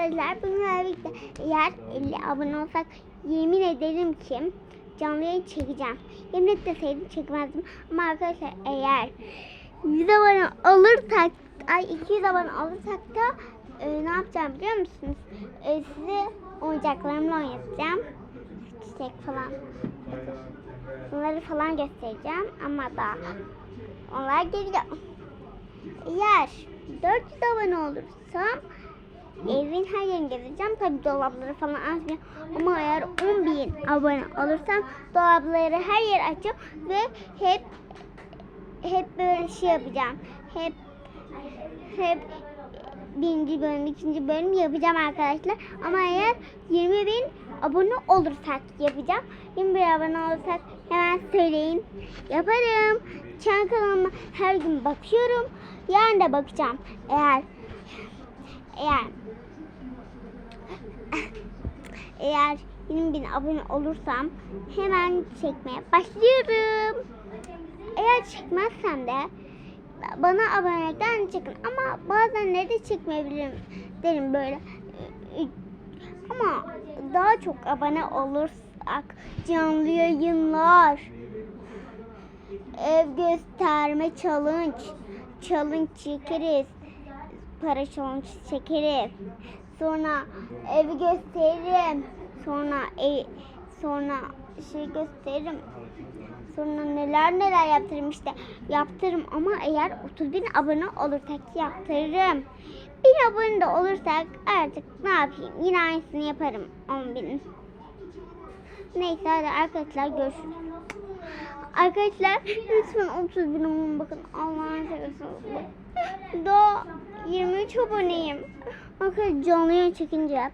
arkadaşlar bugün birlikte eğer 50 abone olsak yemin ederim ki canlı yayın çekeceğim. Yemin etmeseydim çekmezdim. Ama arkadaşlar eğer 100 abone olursak ay 200 abone olursak da e, ne yapacağım biliyor musunuz? E, size oyuncaklarımla oynatacağım. Çiçek falan. Bunları falan göstereceğim ama daha onlar geliyor. Eğer 400 abone olursam evin her yerini gezeceğim. Tabi dolapları falan açmayacağım. Ama eğer 10 bin abone olursam dolapları her yer açacağım ve hep hep böyle şey yapacağım. Hep hep birinci bölüm, ikinci bölüm yapacağım arkadaşlar. Ama eğer 20 bin abone olursak yapacağım. 21 abone olursak hemen söyleyin. Yaparım. Çan kanalıma her gün bakıyorum. Yarın da bakacağım. Eğer eğer eğer 20 bin abone olursam hemen çekmeye başlıyorum. Eğer çekmezsem de bana abonelikten çıkın ama bazen de çekmeyebilirim derim böyle. Ama daha çok abone olursak canlı yayınlar, ev gösterme challenge, challenge çekeriz, para challenge çekeriz. Sonra evi gösteririm. Sonra ev, sonra şey gösteririm. Sonra neler neler yaptırırım işte. Yaptırırım ama eğer 30 bin abone olursak yaptırırım. Bin abone de olursak artık ne yapayım? Yine aynısını yaparım 10 bin. Neyse hadi arkadaşlar görüşürüz. Arkadaşlar lütfen 30 bin abone bakın. Allah'ın seversen. Daha 23 aboneyim. Arkadaşlar canlı yayın çekince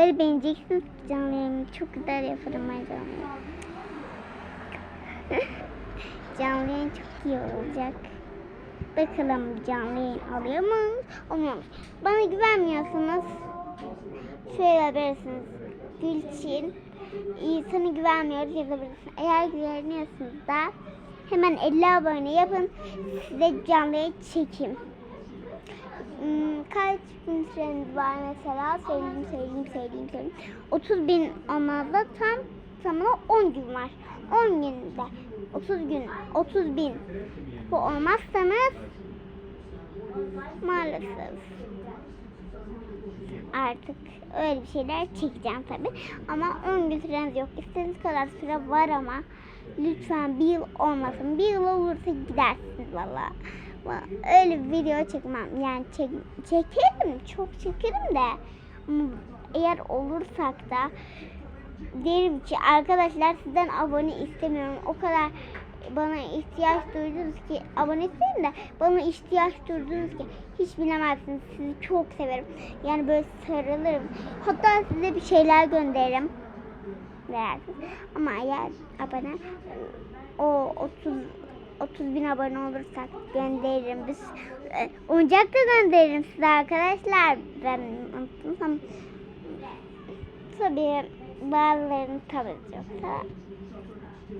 öyle beğeneceksiniz canlı yayını çok güzel yaparım ben canlı yayın. canlı yayın çok iyi olacak. Bakalım canlı yayın alıyor mu? Olmuyormuş. Bana güvenmiyorsanız şöyle yapabilirsiniz. Gülçin iyi sana güvenmiyoruz yazabilirsiniz. Eğer güveniyorsunuz da hemen 50 abone yapın. Size canlı yayın çekeyim. Hmm, kaç bin süreniz var mesela? Söyleyeyim, söyleyeyim, söyleyeyim, söyleyeyim. 30 bin olmazda tam tamına 10 gün var. 10 günde 30 gün 30 bin bu olmazsanız maalesef artık öyle bir şeyler çekeceğim tabi. Ama 10 gün süreniz yok. İstediğiniz kadar süre var ama lütfen bir yıl olmasın. Bir yıl olursa gidersiniz valla. Va- Öyle bir video çekmem. Yani çek, çekerim. Çok çekerim de. Eğer olursak da derim ki arkadaşlar sizden abone istemiyorum. O kadar bana ihtiyaç duydunuz ki abone isteyin de bana ihtiyaç duydunuz ki hiç bilemezsiniz. Sizi çok severim. Yani böyle sarılırım. Hatta size bir şeyler gönderirim. Verersiniz. Ama eğer abone o 30 30 bin abone olursak gönderirim. Biz e, oyuncak da gönderirim size arkadaşlar. Ben unuttum. Tabii bazılarını tablet yoksa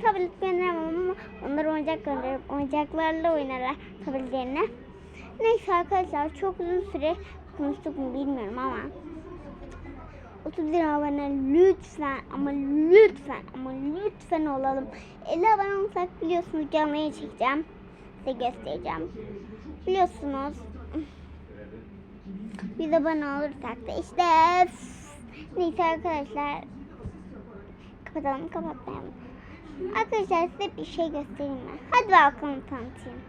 tablet gönderemem ama onları oyuncak gönderirim. Oyuncaklarla oynarlar tabletlerine. Neyse arkadaşlar çok uzun süre konuştuk mu bilmiyorum ama 30 lira abone lütfen ama lütfen ama lütfen olalım. 50 abone olsak biliyorsunuz canlı yayın çekeceğim. Size göstereceğim. Biliyorsunuz. Biz abone olursak da işte neyse arkadaşlar kapatalım kapatmayalım. Arkadaşlar size bir şey göstereyim mi? Hadi balkonu tanıtayım.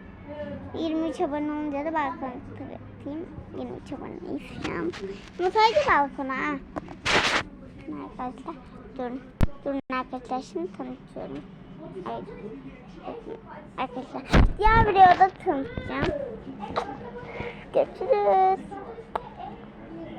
23 abone olunca da balkonu tanıtayım. 23 aboneyiz şu an. Ama balkona. Arkadaşlar durun. Durun arkadaşlar şimdi tanıtıyorum. Evet. Arkadaşlar diğer videoda tanıtacağım. Görüşürüz.